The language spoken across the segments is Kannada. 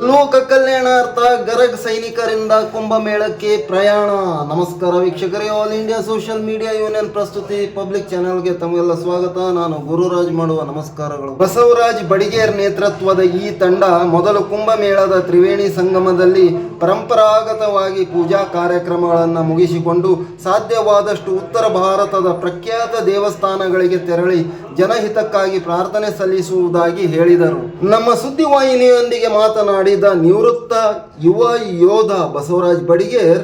ಲೋಕ ಕಲ್ಯಾಣಾರ್ಥ ಗರಗ್ ಸೈನಿಕರಿಂದ ಕುಂಭಮೇಳಕ್ಕೆ ಪ್ರಯಾಣ. ನಮಸ್ಕಾರ ವೀಕ್ಷಕರೇ All India Social Media Union ಪ್ರಸ್ತುತಿ ಪಬ್ಲಿಕ್ ಚಾನೆಲ್ಗೆ ತಮಗೆಲ್ಲ ಸ್ವಾಗತ. ನಾನು ಗುರುರಾಜ್ ಮಾಡುವ ನಮಸ್ಕಾರಗಳು. ಬಸವರಾಜ್ ಬಡಿಗೇರ್ ನೇತೃತ್ವದ ಈ ತಂಡ ಮೊದಲು ಕುಂಭಮೇಳದ ತ್ರಿವೇಣಿ ಸಂಗಮದಲ್ಲಿ ಪರಂಪರಾಗತವಾಗಿ ಪೂಜಾ ಕಾರ್ಯಕ್ರಮಗಳನ್ನು ಮುಗಿಸಿಕೊಂಡು ಸಾಧ್ಯವಾದಷ್ಟು ಉತ್ತರ ಭಾರತದ ಪ್ರಖ್ಯಾತ ದೇವಸ್ಥಾನಗಳಿಗೆ ತೆರಳಿ ಜನಹಿತಕ್ಕಾಗಿ ಪ್ರಾರ್ಥನೆ ಸಲ್ಲಿಸುವುದಾಗಿ ಹೇಳಿದರು. ನಮ್ಮ ಸುದ್ದಿವಾಹಿನಿಯೊಂದಿಗೆ ಮಾತನಾಡಿದ ನಿವೃತ್ತ ಯುವ ಯೋಧ ಬಸವರಾಜ್ ಬಡಿಗೇರ್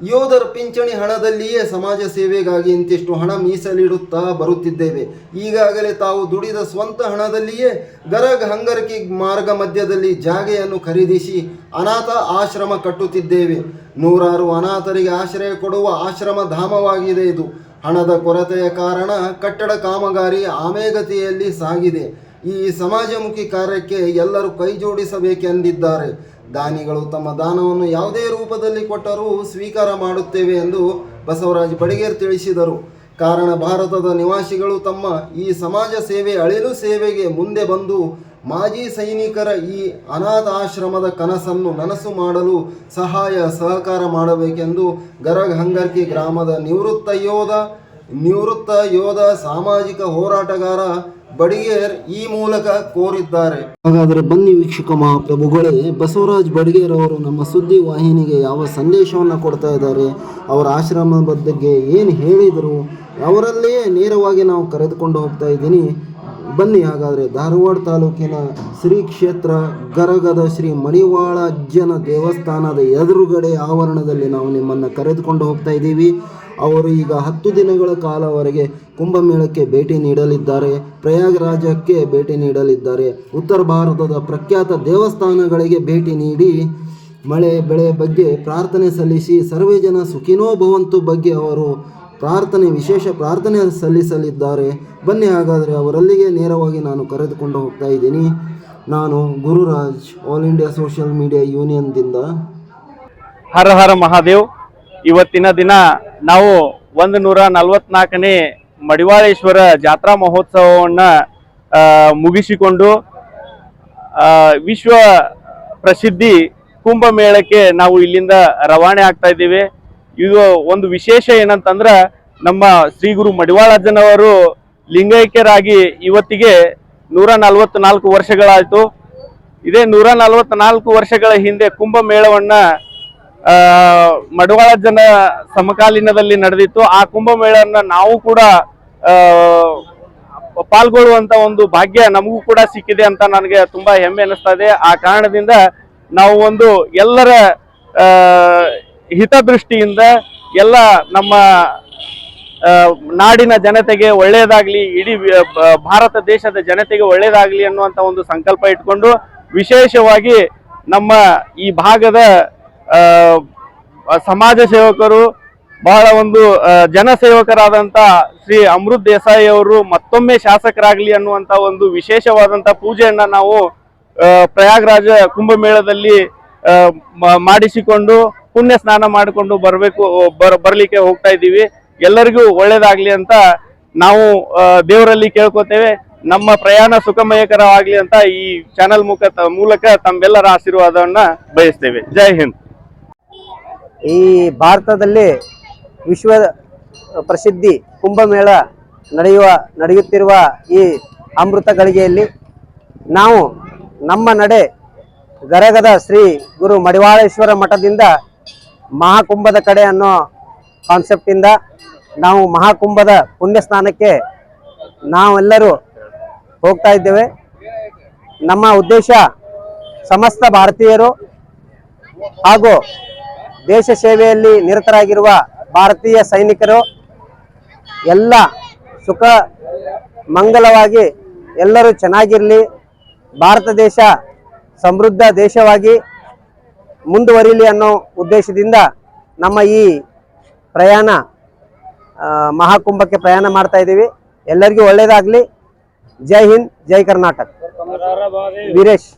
ಯೋಧರ ಪಿಂಚಣಿ ಹಣದಲ್ಲಿಯೇ ಸಮಾಜ ಸೇವೆಗಾಗಿ ಇಂತಿಷ್ಟು ಹಣ ಮೀಸಲಿಡುತ್ತಾ ಬರುತ್ತಿದ್ದೇವೆ. ಈಗಾಗಲೇ ತಾವು ದುಡಿದ ಸ್ವಂತ ಹಣದಲ್ಲಿಯೇ ಗರಗ್ ಹಂಗರ್ಕಿ ಮಾರ್ಗ ಮಧ್ಯದಲ್ಲಿ ಜಾಗೆಯನ್ನು ಖರೀದಿಸಿ ಅನಾಥ ಆಶ್ರಮ ಕಟ್ಟುತ್ತಿದ್ದೇವೆ. ನೂರಾರು ಅನಾಥರಿಗೆ ಆಶ್ರಯ ಕೊಡುವ ಆಶ್ರಮ ಧಾಮವಾಗಿದೆ ಇದು. ಹಣದ ಕೊರತೆಯ ಕಾರಣ ಕಟ್ಟಡ ಕಾಮಗಾರಿ ಆಮೇಗತಿಯಲ್ಲಿ ಸಾಗಿದೆ. ಈ ಸಮಾಜಮುಖಿ ಕಾರ್ಯಕ್ಕೆ ಎಲ್ಲರೂ ಕೈ ಜೋಡಿಸಬೇಕೆಂದಿದ್ದಾರೆ ದಾನಿಗಳು ತಮ್ಮ ದಾನವನ್ನು ಯಾವುದೇ ರೂಪದಲ್ಲಿ ಕೊಟ್ಟರೂ ಸ್ವೀಕಾರ ಮಾಡುತ್ತೇವೆ ಎಂದು ಬಸವರಾಜ್ ಬಡಿಗೇರ್ ತಿಳಿಸಿದರು. ಕಾರಣ, ಭಾರತದ ನಿವಾಸಿಗಳು ತಮ್ಮ ಈ ಸಮಾಜ ಸೇವೆ ಅಳಿಲು ಸೇವೆಗೆ ಮುಂದೆ ಬಂದು ಮಾಜಿ ಸೈನಿಕರ ಈ ಅನಾಥ ಆಶ್ರಮದ ಕನಸನ್ನು ನನಸು ಮಾಡಲು ಸಹಾಯ, ಸಹಕಾರ ಮಾಡಬೇಕೆಂದು ಗರಗ್ ಹಂಗರ್ಕಿ ಗ್ರಾಮದ ನಿವೃತ್ತ ಯೋಧ ನಿವೃತ್ತ ಯೋಧ ಸಾಮಾಜಿಕ ಹೋರಾಟಗಾರ ಬಡಿಗೇರ್ ಈ ಮೂಲಕ ಕೋರಿದ್ದಾರೆ. ಹಾಗಾದರೆ ಬನ್ನಿ ವೀಕ್ಷಕ ಮಹಾಪ್ರಭುಗಳೇ, ಬಸವರಾಜ್ ಬಡಿಗೇರ್ ಅವರು ನಮ್ಮ ಸುದ್ದಿ ವಾಹಿನಿಗೆ ಯಾವ ಸಂದೇಶವನ್ನು ಕೊಡ್ತಾ ಇದ್ದಾರೆ, ಅವರ ಆಶ್ರಮದ ಬಗ್ಗೆ ಏನು ಹೇಳಿದರು ಅವರಲ್ಲೇ ನೇರವಾಗಿ ನಾವು ಕರೆದುಕೊಂಡು ಹೋಗ್ತಾ ಇದ್ದೀನಿ. ಬನ್ನಿ ಹಾಗಾದರೆ ಧಾರವಾಡ ತಾಲೂಕಿನ ಶ್ರೀ ಕ್ಷೇತ್ರ ಗರಗದ ಶ್ರೀ ಮಣಿವಾಳ ಅಜ್ಜನ ದೇವಸ್ಥಾನದ ಎದುರುಗಡೆ ಆವರಣದಲ್ಲಿ ನಾವು ನಿಮ್ಮನ್ನು ಕರೆದುಕೊಂಡು ಹೋಗ್ತಾ ಇದ್ದೀವಿ. ಅವರು ಈಗ ಹತ್ತು ದಿನಗಳ ಕಾಲವರೆಗೆ ಕುಂಭಮೇಳಕ್ಕೆ ಭೇಟಿ ನೀಡಲಿದ್ದಾರೆ. ಪ್ರಯಾಗರಾಜಕ್ಕೆ ಭೇಟಿ ನೀಡಲಿದ್ದಾರೆ. ಉತ್ತರ ಭಾರತದ ಪ್ರಖ್ಯಾತ ದೇವಸ್ಥಾನಗಳಿಗೆ ಭೇಟಿ ನೀಡಿ ಮಳೆ, ಬೆಳೆ ಬಗ್ಗೆ ಪ್ರಾರ್ಥನೆ ಸಲ್ಲಿಸಿ ಸರ್ವೇ ಜನ ಸುಖಿನೋ ಭವಂತು ಬಗ್ಗೆ ಅವರು ಪ್ರಾರ್ಥನೆ, ವಿಶೇಷ ಪ್ರಾರ್ಥನೆ ಸಲ್ಲಿಸಲಿದ್ದಾರೆ. ಬನ್ನಿ ಹಾಗಾದರೆ ಅವರಲ್ಲಿಗೆ ನೇರವಾಗಿ ನಾನು ಕರೆದುಕೊಂಡು ಹೋಗ್ತಾ ಇದ್ದೀನಿ. ನಾನು Gururaj All India Social Media ಯೂನಿಯನ್ದಿಂದ Hara Hara Mahadev. ಇವತ್ತಿನ ದಿನ ನಾವು ಒಂದು ನೂರ ನಲವತ್ನಾಲ್ಕನೇ ಮಡಿವಾಳೇಶ್ವರ ಜಾತ್ರಾ ಮಹೋತ್ಸವವನ್ನು ಮುಗಿಸಿಕೊಂಡು ವಿಶ್ವ ಪ್ರಸಿದ್ಧಿ ಕುಂಭಮೇಳಕ್ಕೆ ನಾವು ಇಲ್ಲಿಂದ ರವಾನೆ ಆಗ್ತಾ ಇದ್ದೀವಿ. ಇದು ಒಂದು ವಿಶೇಷ ಏನಂತಂದ್ರೆ ನಮ್ಮ ಶ್ರೀ ಗುರು ಮಡಿವಾಳಜ್ಜನವರು ಲಿಂಗೈಕ್ಯರಾಗಿ ಇವತ್ತಿಗೆ ನೂರ ನಲವತ್ನಾಲ್ಕು ವರ್ಷಗಳಾಯಿತು. ಇದೇ ನೂರ ನಲವತ್ನಾಲ್ಕು ವರ್ಷಗಳ ಹಿಂದೆ ಕುಂಭಮೇಳವನ್ನ ಮಡಿವಾಳಜ್ಜನ ಮಡವಾಳ ಜನ ಸಮಕಾಲೀನದಲ್ಲಿ ನಡೆದಿತ್ತು. ಆ ಕುಂಭಮೇಳವನ್ನ ನಾವು ಕೂಡ ಪಾಲ್ಗೊಳ್ಳುವಂತ ಒಂದು ಭಾಗ್ಯ ನಮಗೂ ಕೂಡ ಸಿಕ್ಕಿದೆ ಅಂತ ನನಗೆ ತುಂಬಾ ಹೆಮ್ಮೆ ಅನಿಸ್ತಾ ಇದೆ. ಆ ಕಾರಣದಿಂದ ನಾವು ಒಂದು ಎಲ್ಲರ ಹಿತದೃಷ್ಟಿಯಿಂದ ಎಲ್ಲ ನಮ್ಮ ನಾಡಿನ ಜನತೆಗೆ ಒಳ್ಳೆಯದಾಗಲಿ ಇಡೀ ಭಾರತ ದೇಶದ ಜನತೆಗೆ ಒಳ್ಳೆಯದಾಗಲಿ ಅನ್ನುವಂತ ಒಂದು ಸಂಕಲ್ಪ ಇಟ್ಕೊಂಡು ವಿಶೇಷವಾಗಿ ನಮ್ಮ ಈ ಭಾಗದ ಸಮಾಜ ಸೇವಕರು, ಬಹಳ ಒಂದು ಜನಸೇವಕರಾದಂಥ ಶ್ರೀ ಅಮೃತ್ ದೇಸಾಯಿ ಅವರು ಮತ್ತೊಮ್ಮೆ ಶಾಸಕರಾಗಲಿ ಅನ್ನುವಂತ ಒಂದು ವಿಶೇಷವಾದಂತ ಪೂಜೆಯನ್ನು ನಾವು ಪ್ರಯಾಗ್ರಾಜ ಕುಂಭಮೇಳದಲ್ಲಿ ಮಾಡಿಸಿಕೊಂಡು ಪುಣ್ಯ ಸ್ನಾನ ಮಾಡಿಕೊಂಡು ಬರಬೇಕು ಬರಲಿಕ್ಕೆ ಹೋಗ್ತಾ ಇದ್ದೀವಿ. ಎಲ್ಲರಿಗೂ ಒಳ್ಳೇದಾಗ್ಲಿ ಅಂತ ನಾವು ದೇವರಲ್ಲಿ ಕೇಳ್ಕೊತೇವೆ. ನಮ್ಮ ಪ್ರಯಾಣ ಸುಖಮಯಕರವಾಗ್ಲಿ ಅಂತ ಈ ಚಾನೆಲ್ ಮುಖ ಮೂಲಕ ತಮ್ಮೆಲ್ಲರ ಆಶೀರ್ವಾದವನ್ನ ಬಯಸ್ತೇವೆ. ಜೈ ಹಿಂದ್. ಈ ಭಾರತದಲ್ಲಿ ವಿಶ್ವ ಪ್ರಸಿದ್ಧಿ ಕುಂಭಮೇಳ ನಡೆಯುವ, ನಡೆಯುತ್ತಿರುವ ಈ ಅಮೃತ ಗಳಿಗೆಯಲ್ಲಿ ನಾವು ನಮ್ಮ ನಡೆ ಗರಗದ ಶ್ರೀ ಗುರು ಮಡಿವಾಳೇಶ್ವರ ಮಠದಿಂದ ಮಹಾಕುಂಭದ ಕಡೆ ಅನ್ನೋ ಕಾನ್ಸೆಪ್ಟಿಂದ ನಾವು ಮಹಾಕುಂಭದ ಪುಣ್ಯ ಸ್ನಾನಕ್ಕೆ ನಾವೆಲ್ಲರೂ ಹೋಗ್ತಾ ಇದ್ದೇವೆ. ನಮ್ಮ ಉದ್ದೇಶ ಸಮಸ್ತ ಭಾರತೀಯರು ಹಾಗೂ ದೇಶ ಸೇವೆಯಲ್ಲಿ ನಿರತರಾಗಿರುವ ಭಾರತೀಯ ಸೈನಿಕರು ಎಲ್ಲ ಸುಖ ಮಂಗಲವಾಗಿ ಎಲ್ಲರೂ ಚೆನ್ನಾಗಿರಲಿ. ಭಾರತ ದೇಶ ಸಮೃದ್ಧ ದೇಶವಾಗಿ ಮುಂದುವರಿಲಿ ಅನ್ನೋ ಉದ್ದೇಶದಿಂದ ನಮ್ಮ ಈ ಪ್ರಯಾಣ ಮಹಾಕುಂಭಕ್ಕೆ ಪ್ರಯಾಣ ಮಾಡ್ತಾ ಇದ್ದೀವಿ. ಎಲ್ಲರಿಗೂ ಒಳ್ಳೆಯದಾಗಲಿ ಜೈ ಹಿಂದ್ ಜೈ ಕರ್ನಾಟಕ. ವೀರೇಶ್.